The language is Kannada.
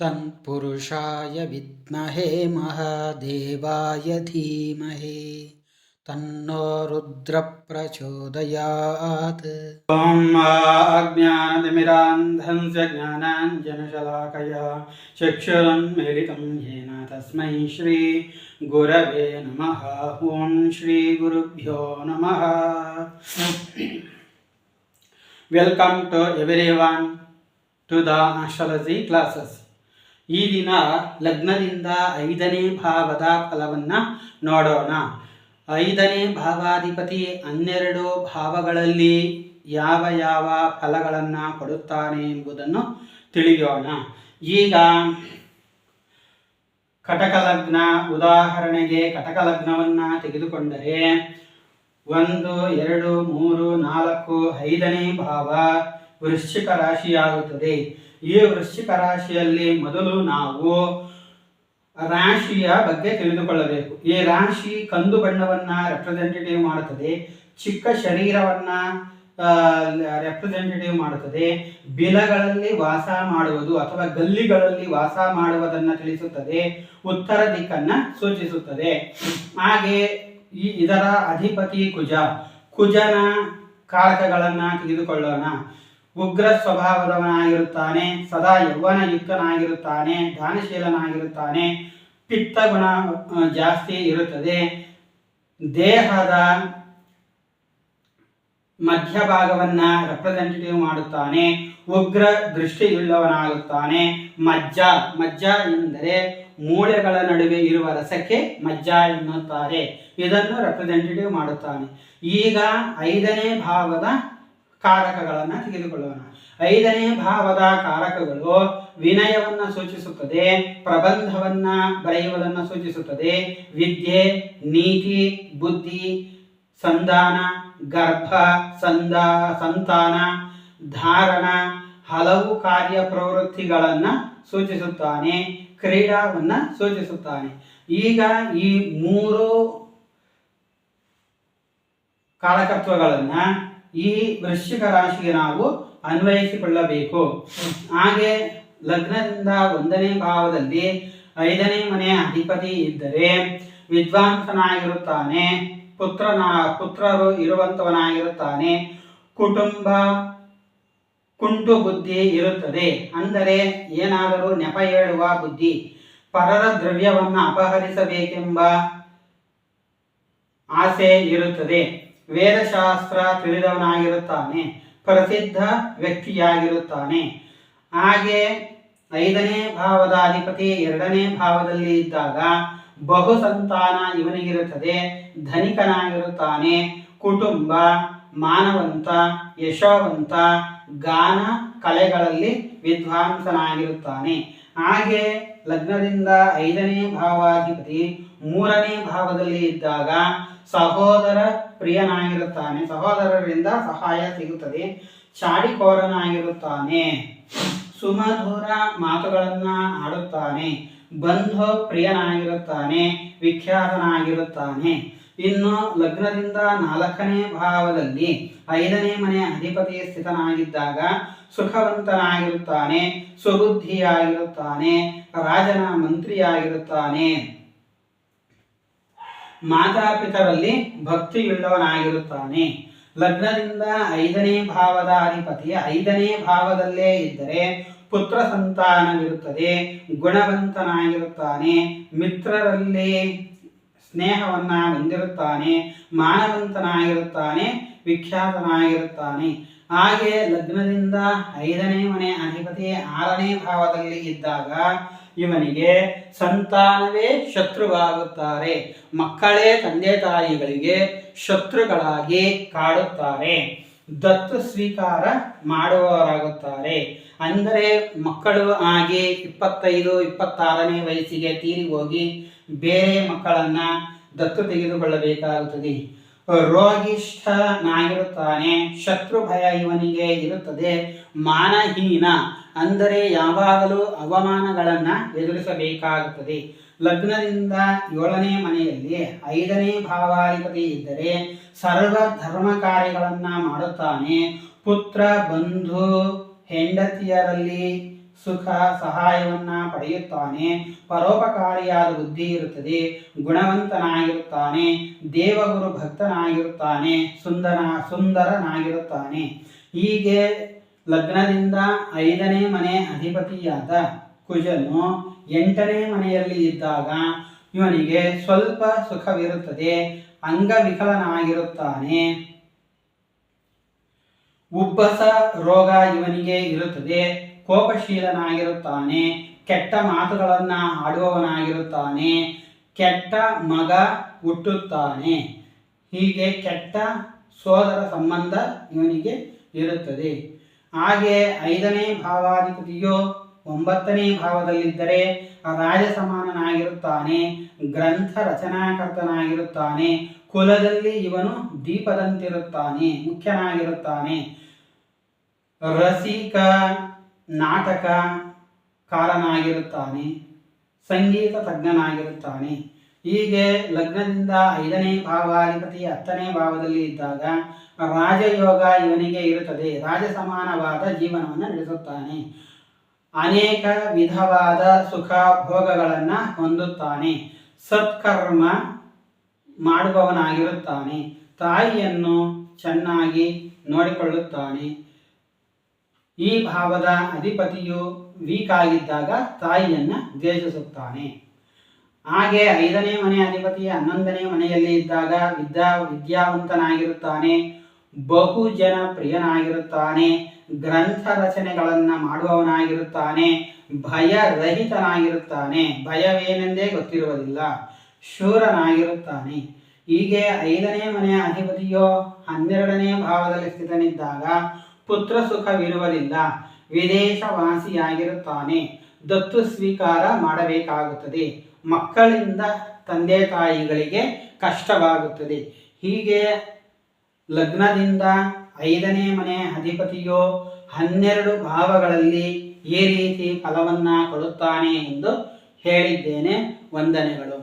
तन्पुरुषाय विद्महे महादेवाय धीमहे। तन्नो रुद्रप्रचोदयात्। ॐ वेलकम ज्ञानाञ्जनशलाकया शिक्षुरं मिलितं येन तस्मै श्रीगुरवे नमः। ॐ श्रीगुरुभ्यो नमः। Welcome to everyone to the astrology classes. ಈ ದಿನ ಲಗ್ನದಿಂದ ಐದನೇ ಭಾವದ ಫಲವನ್ನು ನೋಡೋಣ. ಐದನೇ ಭಾವಾಧಿಪತಿ ಹನ್ನೆರಡು ಭಾವಗಳಲ್ಲಿ ಯಾವ ಯಾವ ಫಲಗಳನ್ನು ಕೊಡುತ್ತಾನೆ ಎಂಬುದನ್ನು ತಿಳಿಯೋಣ. ಈಗ ಕಟಕ ಲಗ್ನ ಉದಾಹರಣೆಗೆ ಕಟಕ ಲಗ್ನವನ್ನು ತೆಗೆದುಕೊಂಡರೆ ಒಂದು, ಎರಡು, ಮೂರು, ನಾಲ್ಕು, ಐದನೇ ಭಾವ ವೃಶ್ಚಿಕ ರಾಶಿಯಾಗುತ್ತದೆ. ಈ ವೃಶ್ಚಿಕ ರಾಶಿಯಲ್ಲಿ ಮೊದಲು ನಾವು ರಾಶಿಯ ಬಗ್ಗೆ ತಿಳಿದುಕೊಳ್ಳಬೇಕು. ಈ ರಾಶಿ ಕಂದು ಬಣ್ಣವನ್ನ ರೆಪ್ರೆಸೆಂಟೇಟಿವ್ ಮಾಡುತ್ತದೆ. ಚಿಕ್ಕ ಶರೀರವನ್ನ ರೆಪ್ರೆಸೆಂಟೇಟಿವ್ ಮಾಡುತ್ತದೆ. ಬಿಲಗಳಲ್ಲಿ ವಾಸ ಮಾಡುವುದು ಅಥವಾ ಗಲ್ಲಿಗಳಲ್ಲಿ ವಾಸ ಮಾಡುವುದನ್ನು ತಿಳಿಸುತ್ತದೆ. ಉತ್ತರ ದಿಕ್ಕನ್ನ ಸೂಚಿಸುತ್ತದೆ. ಹಾಗೆ ಈ ಇದರ ಅಧಿಪತಿ ಕುಜ. ಕುಜನ ಕಾರಕಗಳನ್ನ ತೆಗೆದುಕೊಳ್ಳೋಣ. ಉಗ್ರ ಸ್ವಭಾವದವನಾಗಿರುತ್ತಾನೆ ಸದಾ ಯೌವನಯುಕ್ತನಾಗಿರುತ್ತಾನೆ, ದಾನಶೀಲನಾಗಿರುತ್ತಾನೆ ಪಿತ್ತ ಗುಣ ಜಾಸ್ತಿ ಇರುತ್ತದೆ. ದೇಹದ ಮಧ್ಯಭಾಗವನ್ನ ರೆಪ್ರೆಸೆಂಟೇಟಿವ್ ಮಾಡುತ್ತಾನೆ ಉಗ್ರ ದೃಷ್ಟಿಯುಳ್ಳವನಾಗುತ್ತಾನೆ ಮಜ್ಜ ಮಜ್ಜ ಎಂದರೆ ಮೂಳೆಗಳ ನಡುವೆ ಇರುವ ರಸಕ್ಕೆ ಮಜ್ಜ ಎನ್ನುತ್ತಾರೆ. ಇದನ್ನು ರೆಪ್ರೆಸೆಂಟೇಟಿವ್ ಮಾಡುತ್ತಾನೆ. ಈಗ ಐದನೇ ಭಾವದ ಕಾರಕಗಳನ್ನು ತೆಗೆದುಕೊಳ್ಳೋಣ. ಐದನೇ ಭಾವದ ಕಾರಕಗಳು ವಿನಯವನ್ನು ಸೂಚಿಸುತ್ತದೆ, ಪ್ರಬಂಧವನ್ನ ಬರೆಯುವುದನ್ನು ಸೂಚಿಸುತ್ತದೆ. ವಿದ್ಯೆ, ನೀತಿ, ಬುದ್ಧಿ, ಸಂಧಾನ, ಗರ್ಭ, ಸಂದ, ಸಂತಾನ, ಧಾರಣ, ಹಲವು ಕಾರ್ಯ ಪ್ರವೃತ್ತಿಗಳನ್ನು ಸೂಚಿಸುತ್ತಾನೆ, ಕ್ರೀಡಾವನ್ನು ಸೂಚಿಸುತ್ತಾನೆ. ಈಗ ಈ ಮೂರು ಕಾರಕತ್ವಗಳನ್ನ ಈ ವೃಶ್ಚಿಕ ರಾಶಿಗೆ ನಾವು ಅನ್ವಯಿಸಿಕೊಳ್ಳಬೇಕು. ಹಾಗೆ ಲಗ್ನದಿಂದ ಒಂದನೇ ಭಾವದಲ್ಲಿ ಐದನೇ ಮನೆಯ ಅಧಿಪತಿ ಇದ್ದರೆ ವಿದ್ವಾಂಸನಾಗಿರುತ್ತಾನೆ, ಪುತ್ರನ, ಪುತ್ರರು ಇರುವಂತವನಾಗಿರುತ್ತಾನೆ, ಕುಟುಂಬ ಕುಂಟು ಬುದ್ಧಿ ಇರುತ್ತದೆ. ಅಂದರೆ ಏನಾದರೂ ನೆಪ ಹೇಳುವ ಬುದ್ಧಿ, ಪರರ ದ್ರವ್ಯವನ್ನು ಅಪಹರಿಸಬೇಕೆಂಬ ಆಸೆ ಇರುತ್ತದೆ. ವೇದಶಾಸ್ತ್ರ ತಿಳಿದವನಾಗಿರುತ್ತಾನೆ, ಪ್ರಸಿದ್ಧ ವ್ಯಕ್ತಿಯಾಗಿರುತ್ತಾನೆ. ಹಾಗೆ ಐದನೇ ಭಾವದ ಅಧಿಪತಿ ಎರಡನೇ ಭಾವದಲ್ಲಿ ಇದ್ದಾಗ ಬಹು ಸಂತಾನ ಇವನಿಗಿರುತ್ತದೆ, ಧನಿಕನಾಗಿರುತ್ತಾನೆ. ಕುಟುಂಬ, ಮಾನವಂತ, ಯಶೋವಂತ, ಗಾನ ಕಲೆಗಳಲ್ಲಿ ವಿದ್ವಾಂಸನಾಗಿರುತ್ತಾನೆ. ಹಾಗೆ ಲಗ್ನದಿಂದ ಐದನೇ ಭಾವಾಧಿಪತಿ ಮೂರನೇ ಭಾವದಲ್ಲಿ ಇದ್ದಾಗ ಸಹೋದರ ಪ್ರಿಯನಾಗಿರುತ್ತಾನೆ. ಸಹೋದರರಿಂದ ಸಹಾಯ ಸಿಗುತ್ತದೆ. ಚಾಡಿಕೋರನಾಗಿರುತ್ತಾನೆ ಸುಮಧುರ ಮಾತುಗಳನ್ನ ಆಡುತ್ತಾನೆ. ಬಂಧು ಪ್ರಿಯನಾಗಿರುತ್ತಾನೆ. ವಿಖ್ಯಾತನಾಗಿರುತ್ತಾನೆ. ಇನ್ನು ಲಗ್ನದಿಂದ ನಾಲ್ಕನೇ ಭಾವದಲ್ಲಿ ಐದನೇ ಮನೆ ಅಧಿಪತಿ ಸ್ಥಿತನಾಗಿದ್ದಾಗ ಸುಖವಂತನಾಗಿರುತ್ತಾನೆ. ಸುಬುದ್ಧಿಯಾಗಿರುತ್ತಾನೆ. ರಾಜನ ಮಂತ್ರಿಯಾಗಿರುತ್ತಾನೆ. ಮಾತಾಪಿತರಲ್ಲಿ ಭಕ್ತಿಯುಳ್ಳವನಾಗಿರುತ್ತಾನೆ. ಲಗ್ನದಿಂದ ಐದನೇ ಭಾವದ ಅಧಿಪತಿ ಐದನೇ ಭಾವದಲ್ಲೇ ಇದ್ದರೆ ಪುತ್ರ ಸಂತಾನವಿರುತ್ತದೆ, ಗುಣವಂತನಾಗಿರುತ್ತಾನೆ, ಮಿತ್ರರಲ್ಲಿ ಸ್ನೇಹವನ್ನ ಹೊಂದಿರುತ್ತಾನೆ, ಮಾನವಂತನಾಗಿರುತ್ತಾನೆ, ವಿಖ್ಯಾತನಾಗಿರುತ್ತಾನೆ. ಹಾಗೆ ಲಗ್ನದಿಂದ ಐದನೇ ಮನೆ ಅಧಿಪತಿ ಆರನೇ ಭಾವದಲ್ಲಿ ಇದ್ದಾಗ ಇವನಿಗೆ ಸಂತಾನವೇ ಶತ್ರುವಾಗುತ್ತಾರೆ ಮಕ್ಕಳೇ ತಂದೆ ತಾಯಿಗಳಿಗೆ ಶತ್ರುಗಳಾಗಿ ಕಾಡುತ್ತಾರೆ. ದತ್ತು ಸ್ವೀಕಾರ ಮಾಡುವವರಾಗುತ್ತಾರೆ. ಅಂದರೆ ಮಕ್ಕಳು ಆಗಿ ಇಪ್ಪತ್ತೈದು, ಇಪ್ಪತ್ತಾರನೇ ವಯಸ್ಸಿಗೆ ತೀರಿ ಹೋಗಿ ಬೇರೆ ಮಕ್ಕಳನ್ನ ದತ್ತು ತೆಗೆದುಕೊಳ್ಳಬೇಕಾಗುತ್ತದೆ. ರೋಗಿಷ್ಠನಾಗಿರುತ್ತಾನೆ ಶತ್ರು ಭಯ ಇವನಿಗೆ ಇರುತ್ತದೆ. ಮಾನಹೀನ, ಅಂದರೆ ಯಾವಾಗಲೂ ಅವಮಾನಗಳನ್ನು ಎದುರಿಸಬೇಕಾಗುತ್ತದೆ. ಲಗ್ನದಿಂದ ಏಳನೇ ಮನೆಯಲ್ಲಿ ಐದನೇ ಭಾವಾಧಿಪತಿ ಇದ್ದರೆ ಸರ್ವ ಧರ್ಮ ಕಾರ್ಯಗಳನ್ನು ಮಾಡುತ್ತಾನೆ. ಪುತ್ರ, ಬಂಧು, ಹೆಂಡತಿಯರಲ್ಲಿ ಸುಖ ಸಹಾಯವನ್ನ ಪಡೆಯುತ್ತಾನೆ. ಪರೋಪಕಾರಿಯಾದ ಬುದ್ಧಿ ಇರುತ್ತದೆ. ಗುಣವಂತನಾಗಿರುತ್ತಾನೆ. ದೇವಗುರು ಭಕ್ತನಾಗಿರುತ್ತಾನೆ. ಸುಂದರ, ಸುಂದರನಾಗಿರುತ್ತಾನೆ. ಹೀಗೆ ಲಗ್ನದಿಂದ ಐದನೇ ಮನೆ ಅಧಿಪತಿಯಾದ ಕುಜನು ಎಂಟನೇ ಮನೆಯಲ್ಲಿ ಇದ್ದಾಗ ಇವನಿಗೆ ಸ್ವಲ್ಪ ಸುಖವಿರುತ್ತದೆ. ಅಂಗವಿಕಲನಾಗಿರುತ್ತಾನೆ. ಉಬ್ಬಸ ರೋಗ ಇವನಿಗೆ ಇರುತ್ತದೆ. ಕೋಪಶೀಲನಾಗಿರುತ್ತಾನೆ, ಕೆಟ್ಟ ಮಾತುಗಳನ್ನು ಆಡುವವನಾಗಿರುತ್ತಾನೆ, ಕೆಟ್ಟ ಮಗ ಹುಟ್ಟುತ್ತಾನೆ. ಹೀಗೆ ಕೆಟ್ಟ ಸೋದರ ಸಂಬಂಧ ಇವನಿಗೆ ಇರುತ್ತದೆ. ಹಾಗೆ ಐದನೇ ಭಾವಾಧಿಪತಿಯು ಒಂಬತ್ತನೇ ಭಾವದಲ್ಲಿದ್ದರೆ ರಾಜ ಸಮಾನನಾಗಿರುತ್ತಾನೆ ಗ್ರಂಥ ರಚನಾಕರ್ತನಾಗಿರುತ್ತಾನೆ ಕುಲದಲ್ಲಿ ಇವನು ದೀಪದಂತಿರುತ್ತಾನೆ, ಮುಖ್ಯನಾಗಿರುತ್ತಾನೆ. ರಸಿಕ ನಾಟಕ ಕಾರನಾಗಿರುತ್ತಾನೆ, ಸಂಗೀತ ತಜ್ಞನಾಗಿರುತ್ತಾನೆ. ಹೀಗೆ ಲಗ್ನದಿಂದ ಐದನೇ ಭಾವಾಧಿಪತಿ ಹತ್ತನೇ ಭಾವದಲ್ಲಿ ಇದ್ದಾಗ ರಾಜಯೋಗ ಇವನಿಗೆ ಇರುತ್ತದೆ. ರಾಜ ಸಮಾನವಾದ ಜೀವನವನ್ನು ನಡೆಸುತ್ತಾನೆ. ಅನೇಕ ವಿಧವಾದ ಸುಖ ಭೋಗಗಳನ್ನು ಹೊಂದುತ್ತಾನೆ. ಸತ್ಕರ್ಮ ಮಾಡುವವನಾಗಿರುತ್ತಾನೆ. ತಾಯಿಯನ್ನು ಚೆನ್ನಾಗಿ ನೋಡಿಕೊಳ್ಳುತ್ತಾನೆ. ಈ ಭಾವದ ಅಧಿಪತಿಯು ವೀಕ್ ಆಗಿದ್ದಾಗ ತಾಯಿಯನ್ನು ದ್ವೇಷಿಸುತ್ತಾನೆ. ಹಾಗೆ ಐದನೇ ಮನೆ ಅಧಿಪತಿ ಹನ್ನೊಂದನೇ ಮನೆಯಲ್ಲಿ ಇದ್ದಾಗ ವಿದ್ಯಾ ವಿದ್ಯಾವಂತನಾಗಿರುತ್ತಾನೆ. ಬಹು ಜನ ಪ್ರಿಯನಾಗಿರುತ್ತಾನೆ. ಗ್ರಂಥ ರಚನೆಗಳನ್ನು ಮಾಡುವವನಾಗಿರುತ್ತಾನೆ. ಭಯರಹಿತನಾಗಿರುತ್ತಾನೆ. ಭಯವೇನೆಂದೇ ಗೊತ್ತಿರುವುದಿಲ್ಲ. ಶೂರನಾಗಿರುತ್ತಾನೆ. ಹೀಗೆ ಐದನೇ ಮನೆಯ ಅಧಿಪತಿಯು ಹನ್ನೆರಡನೇ ಭಾವದಲ್ಲಿ ಸ್ಥಿತನಿದ್ದಾಗ ಪುತ್ರ ಸುಖವಿರುವುದಿಲ್ಲ ವಿದೇಶವಾಸಿಯಾಗಿರುತ್ತಾನೆ. ದತ್ತು ಸ್ವೀಕಾರ ಮಾಡಬೇಕಾಗುತ್ತದೆ. ಮಕ್ಕಳಿಂದ ತಂದೆ ತಾಯಿಗಳಿಗೆ ಕಷ್ಟವಾಗುತ್ತದೆ. ಹೀಗೆ ಲಗ್ನದಿಂದ ಐದನೇ ಮನೆ ಅಧಿಪತಿಯು ಹನ್ನೆರಡು ಭಾವಗಳಲ್ಲಿ ಈ ರೀತಿ ಫಲವನ್ನು ಕೊಡುತ್ತಾನೆ ಎಂದು ಹೇಳಿದ್ದೇನೆ. ವಂದನೆಗಳು.